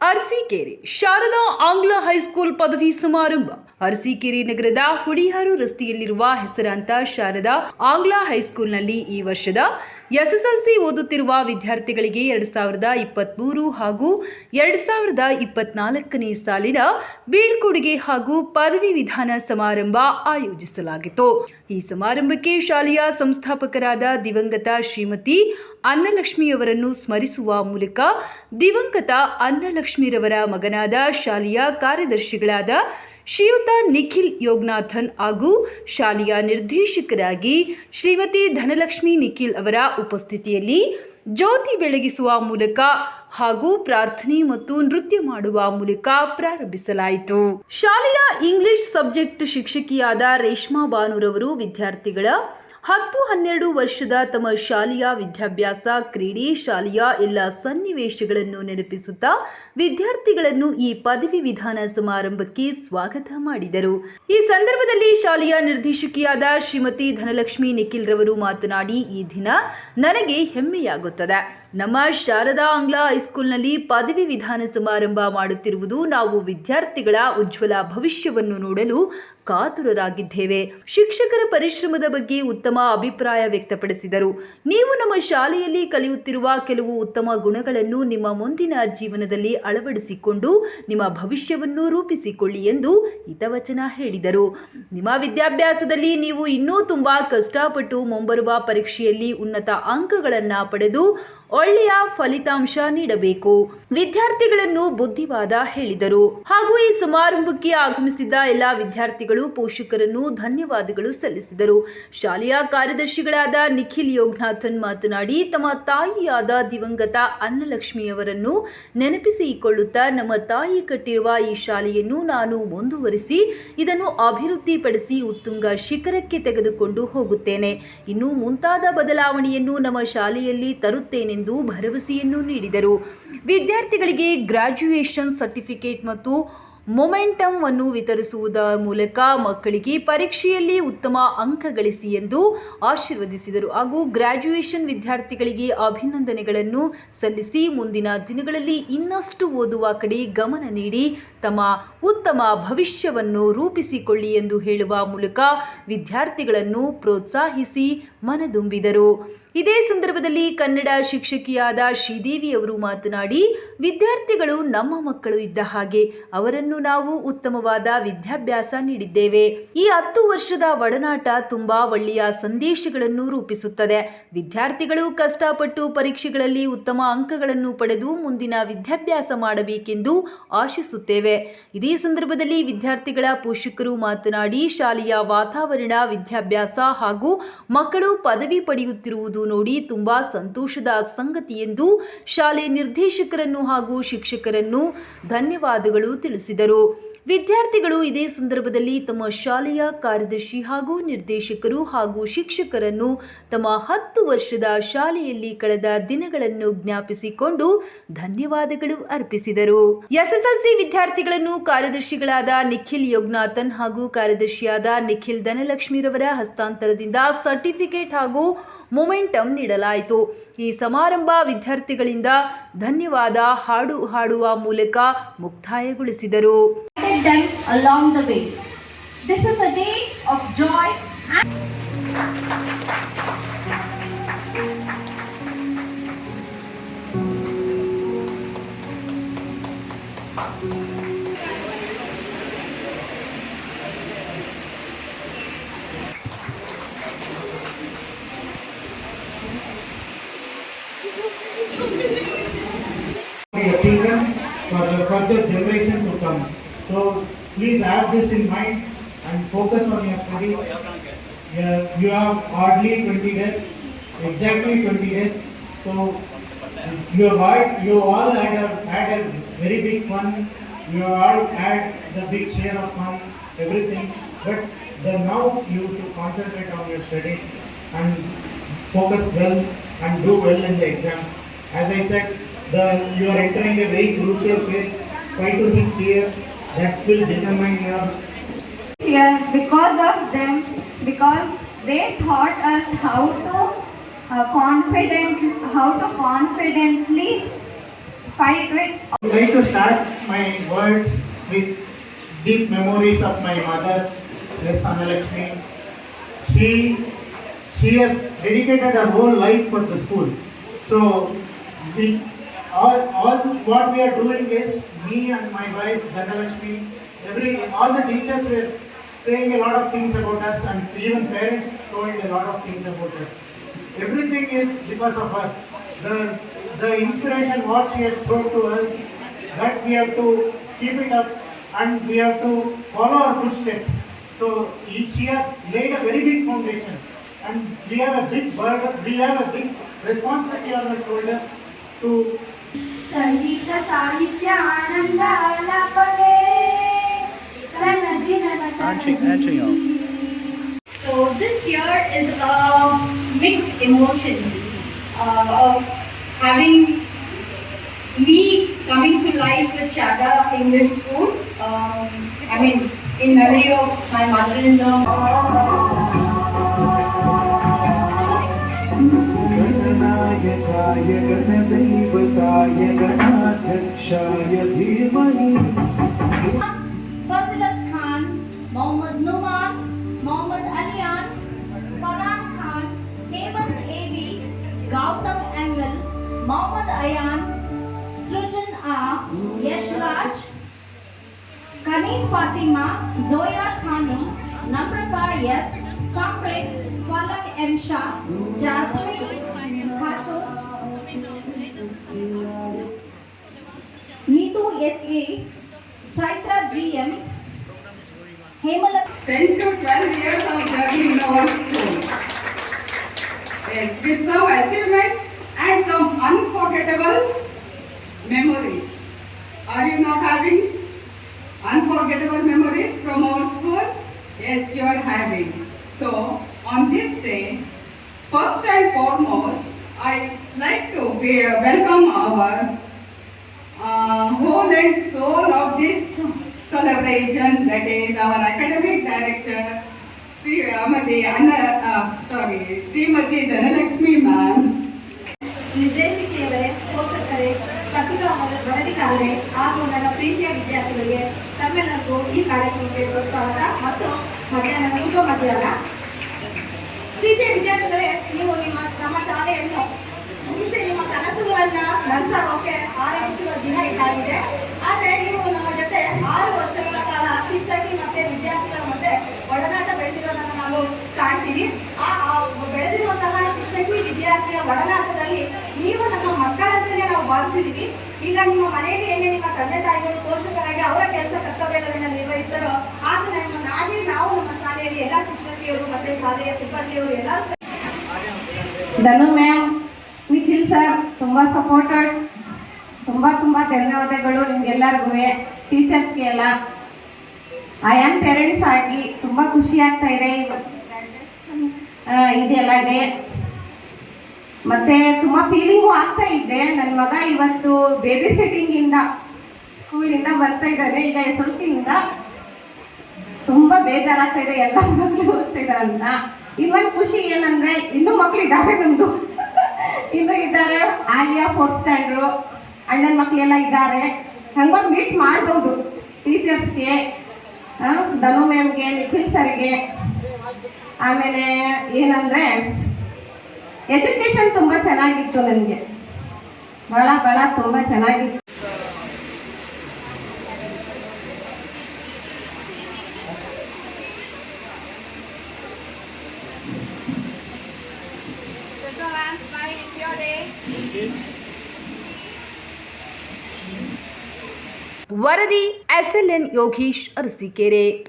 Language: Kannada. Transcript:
ಅರಸೀಕೆರೆ ಶಾರದಾ ಆಂಗ್ಲ ಹೈಸ್ಕೂಲ್ ಪದವಿ ಸಮಾರಂಭ. ಅರಸೀಕೆರೆ ನಗರದ ಹುಡಿಯಾರು ರಸ್ತೆಯಲ್ಲಿರುವ ಹೆಸರಾಂತ ಶಾರದಾ ಆಂಗ್ಲ ಹೈಸ್ಕೂಲ್ನಲ್ಲಿ ಈ ವರ್ಷದ ಎಸ್ಎಸ್ಎಲ್ಸಿ ಓದುತ್ತಿರುವ ವಿದ್ಯಾರ್ಥಿಗಳಿಗೆ ಎರಡ್ ಸಾವಿರದ ಇಪ್ಪತ್ತ್ಮೂರು ಹಾಗೂ ಎರಡ್ ಸಾವಿರದ ಇಪ್ಪತ್ನಾಲ್ಕನೇ ಸಾಲಿನ ಬೀಳ್ಕೊಡುಗೆ ಹಾಗೂ ಪದವಿ ವಿಧಾನ ಸಮಾರಂಭ ಆಯೋಜಿಸಲಾಗಿತ್ತು. ಈ ಸಮಾರಂಭಕ್ಕೆ ಶಾಲೆಯ ಸಂಸ್ಥಾಪಕರಾದ ದಿವಂಗತ ಶ್ರೀಮತಿ ಅನ್ನಲಕ್ಷ್ಮಿಯವರನ್ನು ಸ್ಮರಿಸುವ ಮೂಲಕ ದಿವಂಗತ ಅನ್ನಲಕ್ಷ್ಮಿರವರ ಮಗನಾದ ಶಾಲೆಯ ಕಾರ್ಯದರ್ಶಿಗಳಾದ ಶ್ರೀಯುತ ನಿಖಿಲ್ ಯೋಗನಾಥನ್ ಹಾಗೂ ಶಾಲೆಯ ನಿರ್ದೇಶಕರಾಗಿ ಶ್ರೀಮತಿ ಧನಲಕ್ಷ್ಮಿ ನಿಖಿಲ್ ಅವರ ಉಪಸ್ಥಿತಿಯಲ್ಲಿ ಜ್ಯೋತಿ ಬೆಳಗಿಸುವ ಮೂಲಕ ಹಾಗೂ ಪ್ರಾರ್ಥನೆ ಮತ್ತು ನೃತ್ಯ ಮಾಡುವ ಮೂಲಕ ಪ್ರಾರಂಭಿಸಲಾಯಿತು. ಶಾಲೆಯ ಇಂಗ್ಲಿಷ್ ಸಬ್ಜೆಕ್ಟ್ ಶಿಕ್ಷಕಿಯಾದ ರೇಷ್ಮಾ ಬಾನುರವರು ವಿದ್ಯಾರ್ಥಿಗಳ ಹತ್ತು ಹನ್ನೆರಡು ವರ್ಷದ ತಮ್ಮ ಶಾಲೆಯ ವಿದ್ಯಾಭ್ಯಾಸ, ಕ್ರೀಡೆ ಶಾಲೆಯ ಎಲ್ಲ ಸನ್ನಿವೇಶಗಳನ್ನು ನೆನಪಿಸುತ್ತಾ ವಿದ್ಯಾರ್ಥಿಗಳನ್ನು ಈ ಪದವಿ ವಿಧಾನ ಸಮಾರಂಭಕ್ಕೆ ಸ್ವಾಗತ ಮಾಡಿದರು. ಈ ಸಂದರ್ಭದಲ್ಲಿ ಶಾಲೆಯ ನಿರ್ದೇಶಕಿಯಾದ ಶ್ರೀಮತಿ ಧನಲಕ್ಷ್ಮಿ ನಿಖಿಲ್ ರವರು ಮಾತನಾಡಿ, ಈ ದಿನ ನನಗೆ ಹೆಮ್ಮೆಯಾಗುತ್ತದೆ. ನಮ್ಮ ಶಾರದಾ ಆಂಗ್ಲ ಹೈಸ್ಕೂಲ್ನಲ್ಲಿ ಪದವಿ ವಿಧಾನ ಸಮಾರಂಭ ಮಾಡುತ್ತಿರುವುದು ನಾವು ವಿದ್ಯಾರ್ಥಿಗಳ ಉಜ್ವಲ ಭವಿಷ್ಯವನ್ನು ನೋಡಲು ಕಾತುರರಾಗಿದ್ದೇವೆ. ಶಿಕ್ಷಕರ ಪರಿಶ್ರಮದ ಬಗ್ಗೆ ಉತ್ತಮ ಅಭಿಪ್ರಾಯ ವ್ಯಕ್ತಪಡಿಸಿದರು. ನೀವು ನಮ್ಮ ಶಾಲೆಯಲ್ಲಿ ಕಲಿಯುತ್ತಿರುವ ಕೆಲವು ಉತ್ತಮ ಗುಣಗಳನ್ನು ನಿಮ್ಮ ಮುಂದಿನ ಜೀವನದಲ್ಲಿ ಅಳವಡಿಸಿಕೊಂಡು ನಿಮ್ಮ ಭವಿಷ್ಯವನ್ನು ರೂಪಿಸಿಕೊಳ್ಳಿ ಎಂದು ಹಿತವಚನ ಹೇಳಿದರು. ನಿಮ್ಮ ವಿದ್ಯಾಭ್ಯಾಸದಲ್ಲಿ ನೀವು ಇನ್ನೂ ತುಂಬಾ ಕಷ್ಟಪಟ್ಟು ಮುಂಬರುವ ಪರೀಕ್ಷೆಯಲ್ಲಿ ಉನ್ನತ ಅಂಕಗಳನ್ನು ಪಡೆದು ಒಳ್ಳೆಯ ಫಲಿತಾಂಶ ನೀಡಬೇಕು. ವಿದ್ಯಾರ್ಥಿಗಳನ್ನು ಬುದ್ಧಿವಾದ ಹೇಳಿದರು. ಹಾಗೂ ಈ ಸಮಾರಂಭಕ್ಕೆ ಆಗಮಿಸಿದ್ದ ಎಲ್ಲ ವಿದ್ಯಾರ್ಥಿಗಳು, ಪೋಷಕರನ್ನು ಧನ್ಯವಾದಗಳು ಸಲ್ಲಿಸಿದರು. ಶಾಲೆಯ ಕಾರ್ಯದರ್ಶಿಗಳಾದ ನಿಖಿಲ್ ಯೋಗನಾಥನ್ ಮಾತನಾಡಿ, ತಮ್ಮ ತಾಯಿಯಾದ ದಿವಂಗತ ಅನ್ನಲಕ್ಷ್ಮಿಯವರನ್ನು ನೆನಪಿಸಿಕೊಳ್ಳುತ್ತಾ ನಮ್ಮ ತಾಯಿ ಕಟ್ಟಿರುವ ಈ ಶಾಲೆಯನ್ನು ನಾನು ಮುಂದುವರಿಸಿ, ಇದನ್ನು ಅಭಿವೃದ್ಧಿಪಡಿಸಿ ಉತ್ತುಂಗ ಶಿಖರಕ್ಕೆ ತೆಗೆದುಕೊಂಡು ಹೋಗುತ್ತೇನೆ. ಇನ್ನು ಮುಂತಾದ ಬದಲಾವಣೆಯನ್ನು ನಮ್ಮ ಶಾಲೆಯಲ್ಲಿ ತರುತ್ತೇನೆಂದು ಭರವಸೆಯನ್ನು ನೀಡಿದರು. ವಿದ್ಯಾರ್ಥಿಗಳಿಗೆ ಗ್ರಾಜ್ಯುಯೇಷನ್ ಸರ್ಟಿಫಿಕೇಟ್ ಮತ್ತು ಮೊಮೆಂಟಮ್ ಅನ್ನು ವಿತರಿಸುವುದರ ಮೂಲಕ ಮಕ್ಕಳಿಗೆ ಪರೀಕ್ಷೆಯಲ್ಲಿ ಉತ್ತಮ ಅಂಕ ಗಳಿಸಿ ಎಂದು ಆಶೀರ್ವದಿಸಿದರು. ಹಾಗೂ ಗ್ರಾಜ್ಯುಯೇಷನ್ ವಿದ್ಯಾರ್ಥಿಗಳಿಗೆ ಅಭಿನಂದನೆಗಳನ್ನು ಸಲ್ಲಿಸಿ ಮುಂದಿನ ದಿನಗಳಲ್ಲಿ ಇನ್ನಷ್ಟು ಓದುವ ಕಡೆ ಗಮನ ನೀಡಿ ತಮ್ಮ ಉತ್ತಮ ಭವಿಷ್ಯವನ್ನು ರೂಪಿಸಿಕೊಳ್ಳಿ ಎಂದು ಹೇಳುವ ಮೂಲಕ ವಿದ್ಯಾರ್ಥಿಗಳನ್ನು ಪ್ರೋತ್ಸಾಹಿಸಿ ಮನದುಂಬಿದರು. ಇದೇ ಸಂದರ್ಭದಲ್ಲಿ ಕನ್ನಡ ಶಿಕ್ಷಕಿಯಾದ ಶ್ರೀದೇವಿ ಅವರು ಮಾತನಾಡಿ, ವಿದ್ಯಾರ್ಥಿಗಳು ನಮ್ಮ ಮಕ್ಕಳು ಇದ್ದ ಹಾಗೆ ಅವರನ್ನು ನಾವು ಉತ್ತಮವಾದ ವಿದ್ಯಾಭ್ಯಾಸ ನೀಡಿದ್ದೇವೆ. ಈ ಹತ್ತು ವರ್ಷದ ಒಡನಾಟ ತುಂಬಾ ಒಳ್ಳೆಯ ಸಂದೇಶಗಳನ್ನು ರೂಪಿಸುತ್ತದೆ. ವಿದ್ಯಾರ್ಥಿಗಳು ಕಷ್ಟಪಟ್ಟು ಪರೀಕ್ಷೆಗಳಲ್ಲಿ ಉತ್ತಮ ಅಂಕಗಳನ್ನು ಪಡೆದು ಮುಂದಿನ ವಿದ್ಯಾಭ್ಯಾಸ ಮಾಡಬೇಕೆಂದು ಆಶಿಸುತ್ತೇವೆ. ಇದೇ ಸಂದರ್ಭದಲ್ಲಿ ವಿದ್ಯಾರ್ಥಿಗಳ ಪೋಷಕರು ಮಾತನಾಡಿ, ಶಾಲೆಯ ವಾತಾವರಣ, ವಿದ್ಯಾಭ್ಯಾಸ ಹಾಗೂ ಮಕ್ಕಳು ಪದವಿ ಪಡೆಯುತ್ತಿರುವುದು ನೋಡಿ ತುಂಬಾ ಸಂತೋಷದ ಸಂಗತಿ ಎಂದು ಶಾಲೆ ನಿರ್ದೇಶಕರನ್ನು ಹಾಗೂ ಶಿಕ್ಷಕರನ್ನು ಧನ್ಯವಾದಗಳು ತಿಳಿಸಿದರು. ವಿದ್ಯಾರ್ಥಿಗಳು ಇದೇ ಸಂದರ್ಭದಲ್ಲಿ ತಮ್ಮ ಶಾಲೆಯ ಕಾರ್ಯದರ್ಶಿ ಹಾಗೂ ನಿರ್ದೇಶಕರು ಹಾಗೂ ಶಿಕ್ಷಕರನ್ನು ತಮ್ಮ ಹತ್ತು ವರ್ಷದ ಶಾಲೆಯಲ್ಲಿ ಕಳೆದ ದಿನಗಳನ್ನು ಜ್ಞಾಪಿಸಿಕೊಂಡು ಧನ್ಯವಾದಗಳು ಅರ್ಪಿಸಿದರು. ಎಸ್ಎಸ್ಎಲ್ಸಿ ವಿದ್ಯಾರ್ಥಿಗಳನ್ನು ಕಾರ್ಯದರ್ಶಿಗಳಾದ ನಿಖಿಲ್ ಯೋಗನಾಥನ್ ಹಾಗೂ ಕಾರ್ಯದರ್ಶಿಯಾದ ನಿಖಿಲ್ ಧನಲಕ್ಷ್ಮಿರವರ ಹಸ್ತಾಂತರದಿಂದ ಸರ್ಟಿಫಿಕೇಟ್ ಹಾಗೂ ಮೊಮೆಂಟಮ್ ನೀಡಲಾಯಿತು. ಈ ಸಮಾರಂಭ ವಿದ್ಯಾರ್ಥಿಗಳಿಂದ ಧನ್ಯವಾದ ಹಾಡು ಹಾಡುವ ಮೂಲಕ ಮುಕ್ತಾಯಗೊಳಿಸಿದರು. For the further generation to come. So please have this in mind and focus on your studies. Yeah, you have hardly 20 days, exactly 20 days. So you have you all had a, had a very big fun. You all had the big share of fun, everything. But the now you should concentrate on your studies and focus well and do well in the exams. As I said, the you are entering a very crucial phase, five to six years. That will determine your here because of them because they taught us how to uh, confident how to confidently fight with I would like to start my words with deep memories of my mother, S. Annalakshmi. She, she has dedicated her whole life for the school. So, we, all, all what we are doing is, me and my wife, Dhanalakshmi, every, all the teachers were saying a lot of things about us and even parents told a lot of things about us. Everything is because of her. The, the inspiration what she has shown to us, that we have to keep it up and we have to follow her footsteps. So she has laid a very big foundation and we have a big burden, we have a big responsibility on our shoulders to ಸಂಗೀತ ಸಾಹಿತ್ಯ ಆನಂದ ಆಲಾಪನೆ ತನದಿ ನನ್ನ So this year is a mixed emotion uh, of having me coming to life with Sharda English School. Um, I mean, in memory of my mother-in-law. कक्षाय धीमहि Fazalat Khan, Mohammed Numan, Mohammed Aliyan, Farhan Khan, Hemant A V Gautam M L Mohammed Ayan, Srijan uh, Yashraj, Kaneez Fatima, Zoya Khanam, Namrata S साफरिक Falak एमशा jasmine Khatoon 10 to 12 years of in our school. Yes, with some achievement and some unforgettable memories. Are you not having unforgettable memories from our school? Yes, you are having. So, on this day, first and foremost, I like to welcome our uh, whole and soul of this celebration, that is our academic director, Sri Amadi Anna, uh, sorry, Srimati Dhanalakshmi ma'am. ನಿರ್ದೇಶಕಿಯವರೇ ಪೋಷಕರೇ ಪತ್ರಿಕಾ ವರದಿಗಾರರೇ ಹಾಗೂ ನನ್ನ ಪ್ರೀತಿಯ ವಿದ್ಯಾರ್ಥಿಗಳಿಗೆ ತಮ್ಮೆಲ್ಲರಿಗೂ ಈ ಕಾರ್ಯಕ್ರಮಕ್ಕೆ ಸ್ವಾಗತ ಮತ್ತು ಮಧ್ಯಾಹ್ನ ಶುಭ ಮಧ್ಯಾಹ್ನ ಪ್ರೀತಿಯ ವಿದ್ಯಾರ್ಥಿಗಳೇ ನೀವು ನಿಮ್ಮ ನಮ್ಮ ಶಾಲೆಯನ್ನು ಮುಂಚೆ ನಿಮ್ಮ ಕನಸುಗಳನ್ನ ನಡೆಸೋಕೆ ಆರಂಭಿಸುವ ದಿನ ಇದಾಗಿದೆ ಶಿಕ್ಷಕಿ ಮತ್ತೆ ವಿದ್ಯಾರ್ಥಿಗಳ ಮತ್ತೆ ಒಡನಾಟ ಬೆಳೆದಿರೋದನ್ನ ನಾವು ಕಾಣ್ತೀವಿ. ಆ ಬೆಳೆದಿರುವಂತಹ ಶಿಕ್ಷಕಿ ವಿದ್ಯಾರ್ಥಿಯ ಒಡನಾಟದಲ್ಲಿ ನೀವು ನಮ್ಮ ಮಕ್ಕಳಂತೆಯೇ ನಾವು ಭಾವಿಸಿದೀವಿ. ಈಗ ನಿಮ್ಮ ಮನೆಯಲ್ಲಿ ಏನೇ ನಿಮ್ಮ ತಂದೆ ತಾಯಿಗಳು ಪೋಷಕರಾಗಿ ಅವರ ಕೆಲಸ ಕರ್ತವ್ಯಗಳನ್ನು ನಿರ್ವಹಿಸ್ತಾರೋ ಆಗ ನಮ್ಮ ನಾವೇ ನಾವು ನಮ್ಮ ಶಾಲೆಯಲ್ಲಿ ಎಲ್ಲ ಶಿಕ್ಷಕಿಯರು ಮತ್ತೆ ಶಾಲೆಯ ಸಿಬ್ಬಂದಿಯವರು ಎಲ್ಲ ಧನು ಮ್ಯಾಮ್ ನಿಖಿಲ್ ಸರ್ ತುಂಬ ಸಪೋರ್ಟೆಡ್ ತುಂಬ ತುಂಬ ಧನ್ಯವಾದಗಳು ನಿಮ್ಗೆಲ್ಲರಿಗೂ. ಟೀಚರ್ಸ್ಗೆ ಎಲ್ಲ. ಐ ಆಮ್ ಪೇರೆಂಟ್ಸ್ ಆಗಿ ತುಂಬ ಖುಷಿ ಆಗ್ತಾ ಇದೆ ಇದೆಲ್ಲ ಡೇ ಮತ್ತೆ ತುಂಬ ಫೀಲಿಂಗು ಆಗ್ತಾ ಇದ್ದೆ ನನ್ನ ಮಗ ಇವತ್ತು ಬೇಬಿ ಸಿಟ್ಟಿಂಗಿಂದ ಸ್ಕೂಲಿಂದ ಬರ್ತಾ ಇದ್ದಾರೆ. ಈಗ ಸಿಯಿಂದ ತುಂಬ ಬೇಜಾರಾಗ್ತಾ ಇದೆ. ಎಲ್ಲ ಮಕ್ಕಳು ಓದ್ತಿದ್ದಾರೆ ಅಂತ ಇನ್ನೊಂದು ಖುಷಿ ಏನಂದ್ರೆ ಇನ್ನೂ ಮಕ್ಳು ಇದ್ದಾರೆ ನಮ್ದು. ಇನ್ನೂ ಇದ್ದಾರೆ. ಆಲಿಯಾ ಫೋರ್ತ್ ಸ್ಟ್ಯಾಂಡ್ರು ಅಣ್ಣನ ಮಕ್ಕಳೆಲ್ಲ ಇದ್ದಾರೆ. ಹಂಗ ಮೀಟ್ ಮಾಡ್ಬೋದು ಟೀಚರ್ಸ್ಗೆ ಧನು ಮ್ಯಾಮ್ಗೆ ನಿಖಿಲ್ ಸರ್ಗೆ. ಆಮೇಲೆ ಏನಂದ್ರೆ ಎಜುಕೇಶನ್ ತುಂಬ ಚೆನ್ನಾಗಿತ್ತು ನನಗೆ. ಭಾಳ ಭಾಳ ತುಂಬ ಚೆನ್ನಾಗಿತ್ತು. वरदी S L N Yogish Arsikere